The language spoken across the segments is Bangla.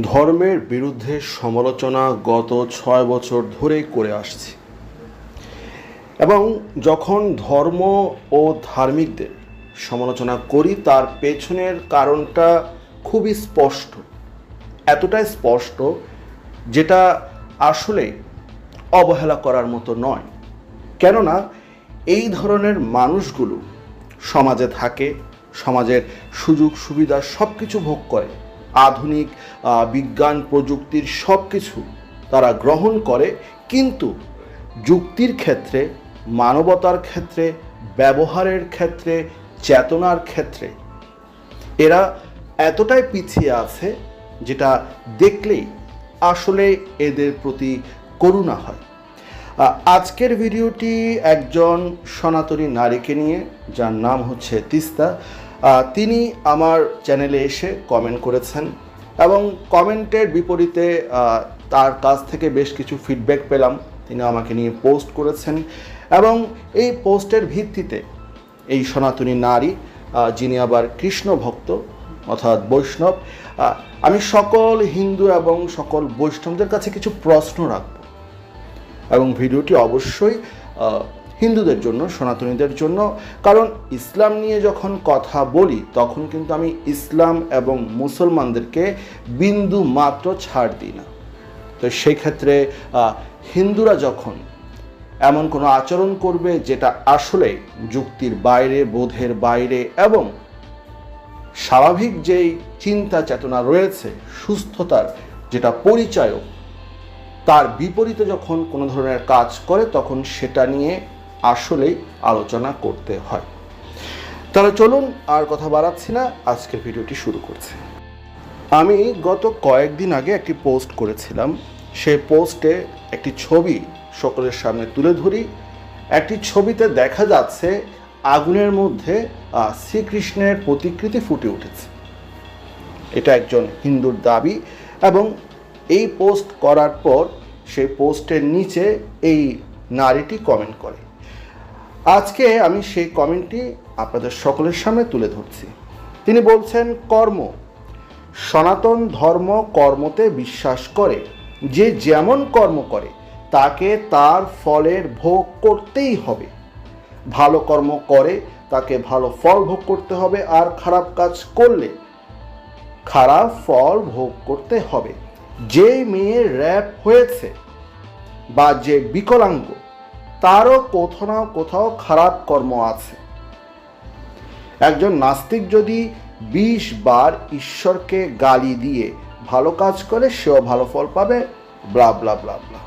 ধর্মের বিরুদ্ধে সমালোচনা গত ছয় বছর ধরেই করে আসছি। এবং যখন ধর্ম ও ধার্মিকদের সমালোচনা করি, তার পেছনের কারণটা খুবই স্পষ্ট। এতটাই স্পষ্ট যেটা আসলে অবহেলা করার মতো নয়। কেননা, এই ধরনের মানুষগুলো সমাজে থাকে, সমাজের সুযোগ সুবিধা সব কিছু ভোগ করে। আধুনিক বিজ্ঞান, প্রযুক্তির সব কিছু তারা গ্রহণ করে, কিন্তু যুক্তির ক্ষেত্রে, মানবতার ক্ষেত্রে, ব্যবহারের ক্ষেত্রে, চেতনার ক্ষেত্রে এরা এতটাই পিছিয়ে আছে যেটা দেখলেই আসলে এদের প্রতি করুণা হয়। আজকের ভিডিওটি একজন সনাতনী নারীকে নিয়ে, যার নাম হচ্ছে তিস্তা। তিনি আমার চ্যানেলে এসে কমেন্ট করেছেন এবং কমেন্টের বিপরীতে তার কাছ থেকে বেশ কিছু ফিডব্যাক পেলাম। তিনি আমাকে নিয়ে পোস্ট করেছেন এবং এই পোস্টের ভিত্তিতে এই সনাতনী নারী যিনি আবার কৃষ্ণ ভক্ত, অর্থাৎ বৈষ্ণব আমি সকল হিন্দু এবং সকল বৈষ্ণবদের কাছে কিছু প্রশ্ন রাখব এবং ভিডিওটি অবশ্যই হিন্দুদের জন্য, সনাতনীদের জন্য। কারণ ইসলাম নিয়ে যখন কথা বলি, তখন কিন্তু আমি ইসলাম এবং মুসলমানদেরকে বিন্দু মাত্র ছাড় দিই না। তো সেই ক্ষেত্রে হিন্দুরা যখন এমন কোনো আচরণ করবে যেটা আসলে যুক্তির বাইরে, বোধের বাইরে এবং স্বাভাবিক যেই চিন্তা চেতনা রয়েছে, সুস্থতার যেটা পরিচয়ক তার বিপরীতে যখন কোনো ধরনের কাজ করে, তখন সেটা নিয়ে আসলেই আলোচনা করতে হয়। তাহলে চলুন আর কথা বাড়াচ্ছি না, আজকের ভিডিওটি শুরু করছি। আমি গত কয়েকদিন আগে একটি পোস্ট করেছিলাম। সেই পোস্টে একটি ছবি সকলের সামনে তুলে ধরি। একটি ছবিতে দেখা যাচ্ছে আগুনের মধ্যে শ্রীকৃষ্ণের প্রতিকৃতি ফুটে উঠেছে। এটা একজন হিন্দুর দাবি এবং এই পোস্ট করার পর সেই পোস্টের নিচে এই নারীটি কমেন্ট করে। আজকে আমি সেই কমেন্টটি আপনাদের সকলের সামনে তুলে ধরছি। তিনি বলছেন, কর্ম, সনাতন ধর্ম কর্মতে বিশ্বাস করে। যে যেমন কর্ম করে, তাকে তার ফলের ভোগ করতেই হবে। ভালো কর্ম করে, তাকে ভালো ফল ভোগ করতে হবে। আর খারাপ কাজ করলে, খারাপ ফল ভোগ করতে হবে। যে মেয়ে র্যাপ হয়েছে বা যে বিকলাঙ্গ তারও কোথাও না কোথাও খারাপ কর্ম আছে। একজন নাস্তিক যদি বিশ বার ঈশ্বরকে গালি দিয়ে ভালো কাজ করে, সেও ভালো ফল পাবে, ব্লা ব্লা ব্লা ব্লা।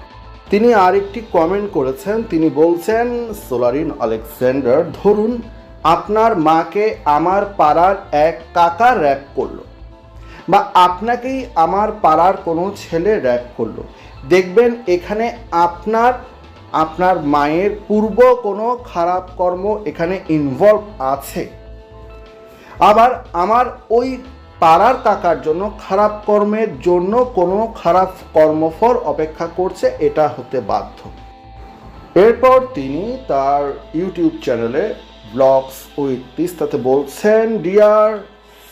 তিনি আরেকটি কমেন্ট করেছেন, তিনি বলছেন, সোলারিন আলেকজান্ডার, ধরুন আপনার মাকে আমার পাড়ার এক কাকা র্যাক করল বা আপনাকেই আমার পাড়ার কোনো ছেলে র্যাক করল। দেখবেন এখানে আপনার আপনার মায়ের পূর্ব কোনো খারাপ কর্ম এখানে ইনভলভ আছে। আবার আমার ওই পাড়ার কাকার জন্য খারাপ কর্মের জন্য কোনো খারাপ কর্মফল অপেক্ষা করছে, এটা হতে বাধ্য। এরপর তিনি তার ইউটিউব চ্যানেলে ব্লগস উইথ তিস্তাতে বলছেন ডিয়ার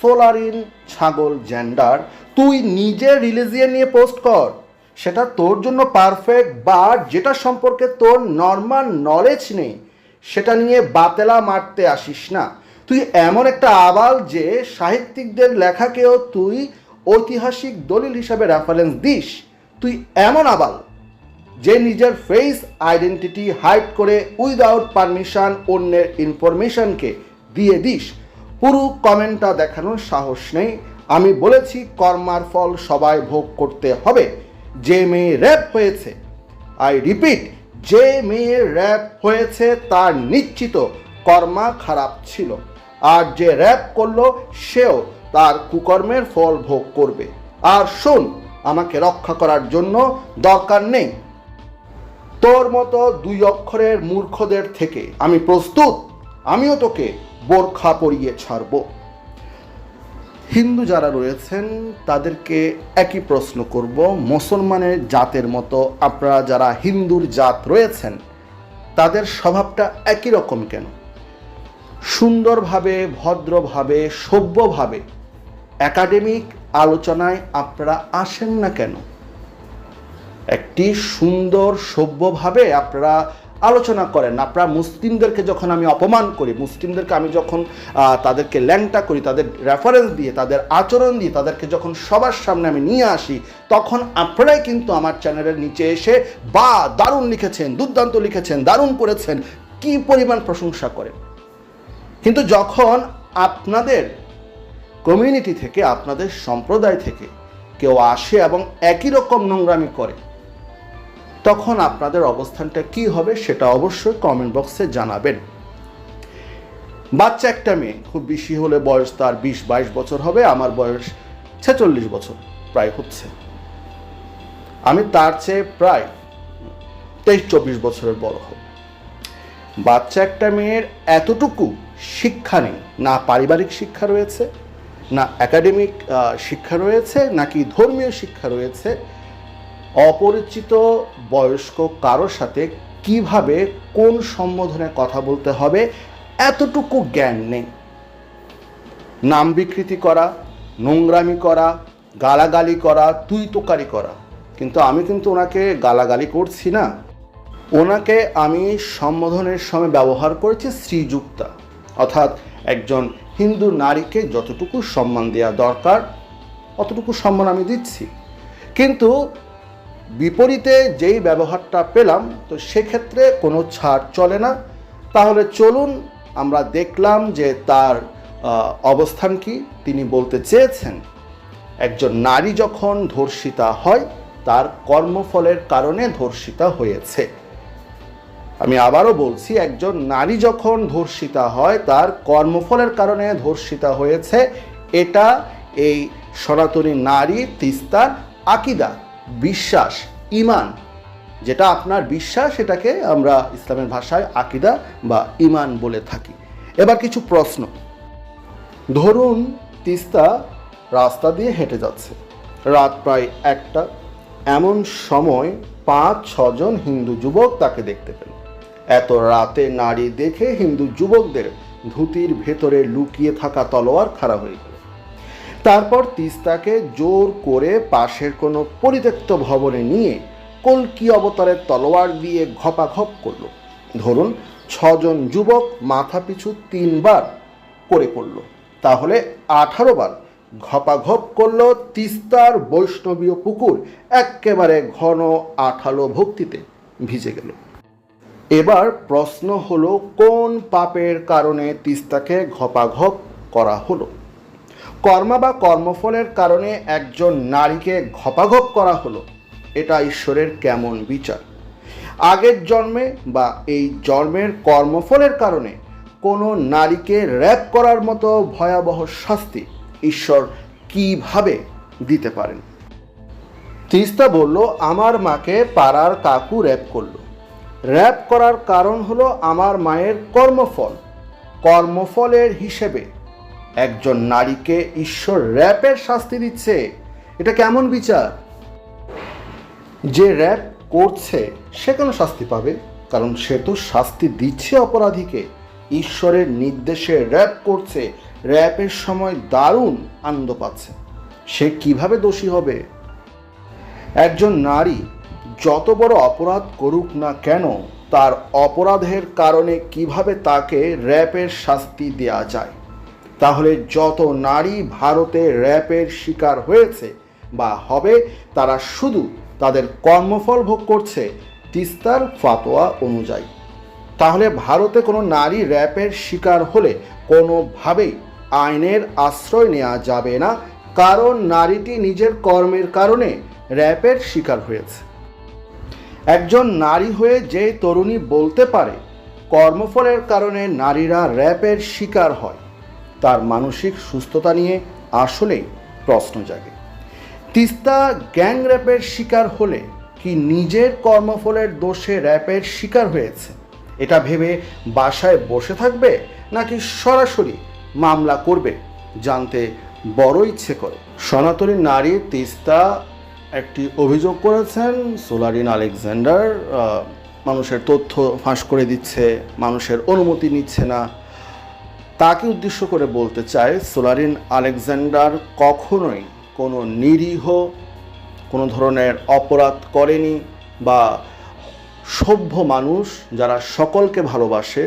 সোলারিন ছাগল জেন্ডার তুই নিজে রিলিজিয়ান নিয়ে পোস্ট কর। সেটা তোর জন্য পারফেক্ট বা যেটা সম্পর্কে তোর নর্মাল নলেজ নেই, সেটা নিয়ে বাতেলা মারতে আসিস না। তুই এমন একটা আবাল যে সাহিত্যিকদের লেখাকেও তুই ঐতিহাসিক দলিল হিসাবে রেফারেন্স দিস। তুই এমন আবাল যে নিজের ফেস আইডেন্টিটি হাইড করে উইদাউট পারমিশন অন্যের ইনফরমেশনকে দিয়ে দিস। পুরো কমেন্টটা দেখানোর সাহস নেই। আমি বলেছি, কর্মার ফল সবাই ভোগ করতে হবে। যে মেয়ে র্যাপ হয়েছে। আই রিপিট যে মেয়ে র্যাপ হয়েছে তার নিশ্চিত কর্মা খারাপ ছিল। আর যে র্যাপ করল সেও তার কুকর্মের ফল ভোগ করবে। আর শোন, আমাকে রক্ষা করার জন্য দরকার নেই। তোর মতো দুই অক্ষরের মূর্খদের থেকে আমি প্রস্তুত। আমিও তোকে বোরখা পরিয়ে ছাড়ব। হিন্দু যারা রয়েছেন, তাদেরকে একই প্রশ্ন করব। মুসলমানের জাতের মতো আপনারা যারা হিন্দুর জাত রয়েছেন, তাদের স্বভাবটা একই রকম কেন? সুন্দরভাবে, ভদ্রভাবে, সভ্যভাবে একাডেমিক আলোচনায় আপনারা আসেন না কেন? একটি সুন্দর, সভ্যভাবে আপনারা আলোচনা করেন। আপনারা মুসলিমদেরকে যখন আমি অপমান করি, মুসলিমদেরকে আমি যখন তাদেরকে ল্যাংটা করি, তাদের রেফারেন্স দিয়ে, তাদের আচরণ দিয়ে, তাদেরকে যখন সবার সামনে আমি নিয়ে আসি, তখন আপনারাই কিন্তু আমার চ্যানেলের নিচে এসে, বা, দারুণ লিখেছেন, দুর্দান্ত লিখেছেন, দারুণ করেছেন কি পরিমাণ প্রশংসা করেন? কিন্তু যখন আপনাদের কমিউনিটি থেকে, আপনাদের সম্প্রদায় থেকে কেউ আসে এবং একই রকম নোংরামি করে তখন আপনাদের অবস্থানটা কি হবে সেটা অবশ্যই কমেন্ট বক্সে জানাবেন। বাচ্চা একটা মেয়ে, খুব বেশি হলে বয়স তার বিশ বাইশ বছর হবে, আমার বয়স ছেচল্লিশ বছর প্রায় হচ্ছে। আমি তার চেয়ে প্রায় তেইশ চব্বিশ বছরের বড় হব। বাচ্চা একটা মেয়ের এতটুকু শিক্ষা নেই, না পারিবারিক শিক্ষা রয়েছে, না একাডেমিক শিক্ষা রয়েছে, নাকি ধর্মীয় শিক্ষা রয়েছে অপরিচিত বয়স্ক কারোর সাথে কীভাবে কোন সম্বোধনে কথা বলতে হবে, এতটুকু জ্ঞান নেই। নাম বিকৃতি করা, নোংরামি করা, গালাগালি করা তুই তোকারি করা। কিন্তু আমি কিন্তু ওনাকে গালাগালি করছি না। ওনাকে আমি সম্বোধনের সময় ব্যবহার করেছি শ্রীযুক্তা। অর্থাৎ একজন হিন্দু নারীকে যতটুকু সম্মান দেওয়া দরকার, অতটুকু সম্মান আমি দিচ্ছি। কিন্তু বিপরীতে যেই ব্যবহারটা পেলাম, তো সেক্ষেত্রে কোনো ছাড় চলে না। তাহলে চলুন আমরা দেখলাম যে তার অবস্থান কি। তিনি বলতে চেয়েছেন, একজন নারী যখন ধর্ষিতা হয়, তার কর্মফলের কারণে ধর্ষিতা হয়েছে। আমি আবারও বলছি, একজন নারী যখন ধর্ষিতা হয়, তার কর্মফলের কারণে ধর্ষিতা হয়েছে। এটা এই সনাতনী নারী তিস্তার আকিদা। বিশ্বাস, ইমান, যেটা আপনার বিশ্বাস, সেটাকে আমরা ইসলামের ভাষায় আকিদা বা ইমান বলে থাকি। এবার কিছু প্রশ্ন। ধরুন তিস্তা রাস্তা দিয়ে হেঁটে যাচ্ছে। রাত প্রায় একটা। এমন সময় পাঁচ, ছজন হিন্দু যুবক তাকে দেখতে পেল। এত রাতে নারী দেখে হিন্দু যুবকদের ধুতির ভেতরে লুকিয়ে থাকা তলোয়ার খাড়া হয়ে গেল। তারপর তিস্তাকে জোর করে পাশের কোনো পরিত্যক্ত ভবনে নিয়ে কলকি অবতারের তলোয়ার দিয়ে ঘপাঘপ করল। ধরুন, ছজন যুবক মাথা পিছু তিনবার করে করল তাহলে আঠারো বার ঘপাঘপ করল তিস্তার বৈষ্ণবীয় পুকুর একেবারে ঘন আঠালো ভক্তিতে ভিজে গেল। এবার প্রশ্ন হলো, কোন পাপের কারণে তিস্তাকে ঘপাঘপ করা হলো? কর্মা বা কর্মফলের কারণে একজন নারীকে ঘপাঘপ করা হলো, এটা ঈশ্বরের কেমন বিচার? আগের জন্মে বা এই জন্মের কর্মফলের কারণে কোনো নারীকে র্যাপ করার মতো ভয়াবহ শাস্তি ঈশ্বর কীভাবে দিতে পারেন? তিস্তা বলল, আমার মাকে পাড়ার কাকু র্যাপ করল। র্যাপ করার কারণ হলো আমার মায়ের কর্মফল। কর্মফলের হিসেবে একজন নারীকে ঈশ্বর র্যাপের শাস্তি দিচ্ছে। এটা কেমন বিচার? যে র্যাপ করছে, সে কেন শাস্তি পাবে? কারণ সে তো শাস্তি দিচ্ছে অপরাধীকে। ঈশ্বরের নির্দেশে র্যাপ করছে, র্যাপের সময় দারুণ আনন্দ পাচ্ছে। সে কীভাবে দোষী হবে? একজন নারী যত বড় অপরাধ করুক না কেন, তার অপরাধের কারণে কীভাবে তাকে র্যাপের শাস্তি দেয়া যায়? তাহলে যত নারী ভারতে র্যাপের শিকার হয়েছে বা হবে, তারা শুধু তাদের কর্মফল ভোগ করছে তিস্তার ফাতোয়া অনুযায়ী। তাহলে ভারতে কোনো নারী র্যাপের শিকার হলে কোনোভাবেই আইনের আশ্রয় নেওয়া যাবে না, কারণ নারীটি নিজের কর্মের কারণে র্যাপের শিকার হয়েছে। একজন নারী হয়ে যে তরুণী বলতে পারে, কর্মফলের কারণে নারীরা র্যাপের শিকার হয়। তার মানসিক সুস্থতা নিয়ে আসলেই প্রশ্ন জাগে। তিস্তা গ্যাং র্যাপের শিকার হলে কি নিজের কর্মফলের দোষে র্যাপের শিকার হয়েছে? এটা ভেবে বাসায় বসে থাকবে নাকি সরাসরি মামলা করবে জানতে বড় ইচ্ছে করে। সনাতনী নারী তিস্তা একটি অভিযোগ করেছেন, সোলারিন আলেকজান্ডার মানুষের তথ্য ফাঁস করে দিচ্ছে, মানুষের অনুমতি নিচ্ছে না। তাকে উদ্দেশ্য করে বলতে চায়, সোলারিন আলেকজান্ডার কখনোই কোনো নিরীহ, কোনো ধরনের অপরাধ করেনি বা সভ্য মানুষ যারা সকলকে ভালোবাসে,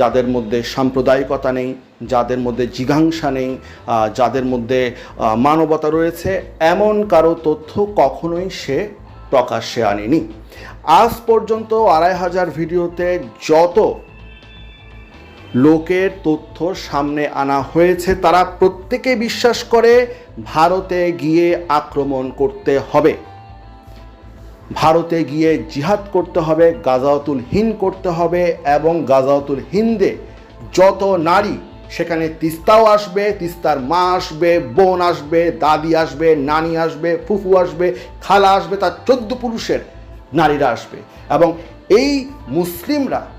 যাদের মধ্যে সাম্প্রদায়িকতা নেই, যাদের মধ্যে জিঘাংসা নেই যাদের মধ্যে মানবতা রয়েছে, এমন কারও তথ্য কখনোই সে প্রকাশ্যে আনেনি। আজ পর্যন্ত আড়াই হাজার ভিডিওতে যত লোকের তথ্য সামনে আনা হয়েছে। তারা প্রত্যেকে বিশ্বাস করে ভারতে গিয়ে আক্রমণ করতে হবে। ভারতে গিয়ে জিহাদ করতে হবে গাজাওতুল হিন্দ করতে হবে এবং গাজাওতুল হিন্দে যত নারী, সেখানে তিস্তাও আসবে, তিস্তার মা আসবে, বোন আসবে, দাদি আসবে, নানি আসবে, ফুফু আসবে, খালা আসবে, তার চোদ্দ পুরুষের নারীরা আসবে। এবং এই মুসলিমরা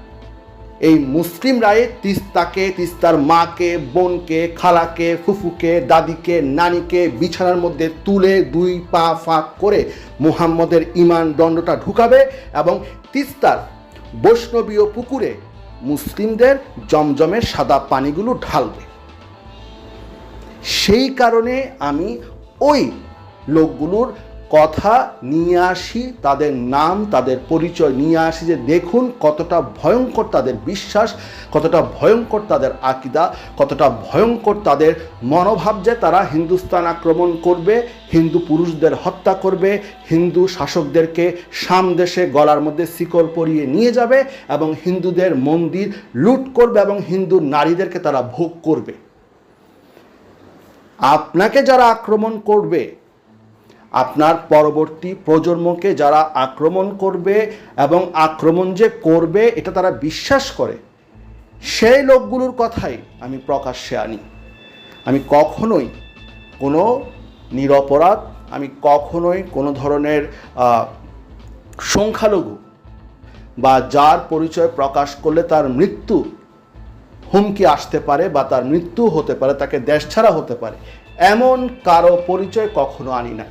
এই মুসলিম রায়ে তিস্তাকে, তিস্তার মাকে, বোনকে, খালাকে, ফুফুকে, দাদিকে, নানিকে বিছানার মধ্যে তুলে দুই পা ফাঁক করে মুহাম্মদের ইমান দণ্ডটা ঢুকাবে এবং তিস্তার বৈষ্ণবীয় পুকুরে মুসলিমদের জমজমের সাদা পানিগুলো ঢালবে। সেই কারণে আমি ওই লোকগুলোর কথা নিয়ে আসি, তাদের নাম, তাদের পরিচয় নিয়ে আসি যে দেখুন কতটা ভয়ঙ্কর তাদের বিশ্বাস, কতটা ভয়ঙ্কর তাদের আকিদা, কতটা ভয়ঙ্কর তাদের মনোভাব যে তারা হিন্দুস্তান আক্রমণ করবে, হিন্দু পুরুষদের হত্যা করবে, হিন্দু শাসকদেরকে সামদেশে গলার মধ্যে শিকল পরিয়ে নিয়ে যাবে এবং হিন্দুদের মন্দির লুট করবে এবং হিন্দু নারীদেরকে তারা ভোগ করবে। আপনাকে যারা আক্রমণ করবে আপনার পরবর্তী প্রজন্মকে যারা আক্রমণ করবে এবং আক্রমণ যে করবে, এটা তারা বিশ্বাস করে। সেই লোকগুলোর কথাই আমি প্রকাশ্যে আনি। আমি কখনোই কোনো নিরপরাধ, আমি কখনোই কোনো ধরনের সংখ্যালঘু বা যার পরিচয় প্রকাশ করলে তার মৃত্যু হুমকি আসতে পারে বা তার মৃত্যু হতে পারে, তাকে দেশ ছাড়া হতে পারে। এমন কারও পরিচয় কখনো আনি না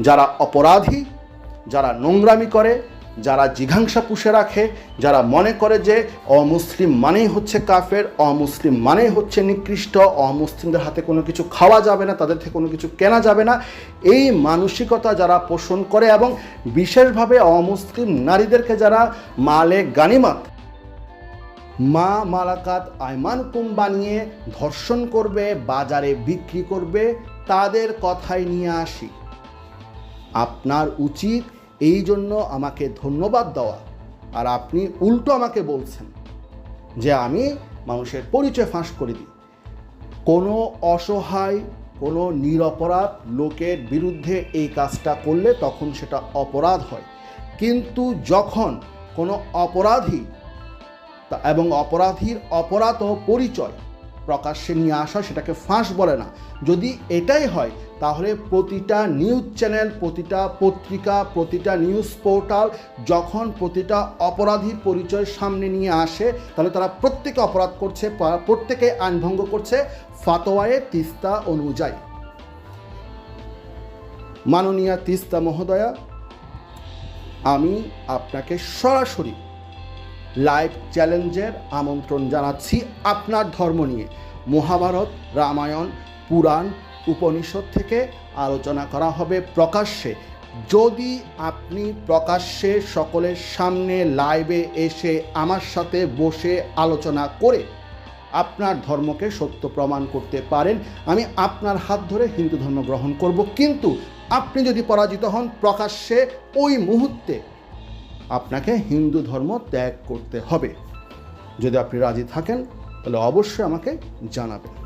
যারা অপরাধী, যারা নোংরামি করে, যারা জিঘাংসা পুষে রাখে, যারা মনে করে যে অমুসলিম মানেই হচ্ছে কাফের, অমুসলিম মানেই হচ্ছে নিকৃষ্ট, অমুসলিমদের হাতে কোনো কিছু খাওয়া যাবে না, তাদের থেকে কোনো কিছু কেনা যাবে না, এই মানসিকতা যারা পোষণ করে এবং বিশেষভাবে অমুসলিম নারীদেরকে যারা মালে গানিমাত, মা মালাকাত আইমানকুম বানিয়ে ধর্ষণ করবে, বাজারে বিক্রি করবে, তাদের কথাই নিয়ে আসি। আপনার উচিত এই জন্য আমাকে ধন্যবাদ দেওয়া। আর আপনি উল্টো আমাকে বলছেন যে আমি মানুষের পরিচয় ফাঁস করে দিই। কোনো অসহায়, কোনো নিরপরাধ লোকের বিরুদ্ধে এই কাজটা করলে তখন সেটা অপরাধ হয়। কিন্তু যখন কোনো অপরাধী এবং অপরাধীর অপরাধ পরিচয় প্রকাশ্যে নিয়ে আসা সেটাকে ফাঁস বলে না। যদি এটাই হয়, তাহলে প্রতিটা নিউজ চ্যানেল, প্রতিটা পত্রিকা, প্রতিটা নিউজ পোর্টাল, যখন প্রতিটা অপরাধীর পরিচয় সামনে নিয়ে আসে, তাহলে তারা প্রত্যেকে অপরাধ করছে প্রত্যেকে আইনভঙ্গ করছে, ফাতোয়ায়ে তিস্তা অনুযায়ী। মাননীয়া তিস্তা মহোদয়া, আমি আপনাকে সরাসরি লাইভ চ্যালেঞ্জের আমন্ত্রণ জানাচ্ছি আপনার ধর্ম নিয়ে। মহাভারত, রামায়ণ, পুরাণ উপনিষদ থেকে আলোচনা করা হবে প্রকাশ্যে। যদি আপনি প্রকাশ্যে সকলের সামনে লাইভে এসে আমার সাথে বসে আলোচনা করে আপনার ধর্মকে সত্য প্রমাণ করতে পারেন, আমি আপনার হাত ধরে হিন্দু ধর্ম গ্রহণ করব। কিন্তু আপনি যদি পরাজিত হন প্রকাশ্যে, ওই মুহূর্তে আপনাকে হিন্দু ধর্ম ত্যাগ করতে হবে। যদি আপনি রাজি থাকেন তাহলে অবশ্যই আমাকে জানাবেন।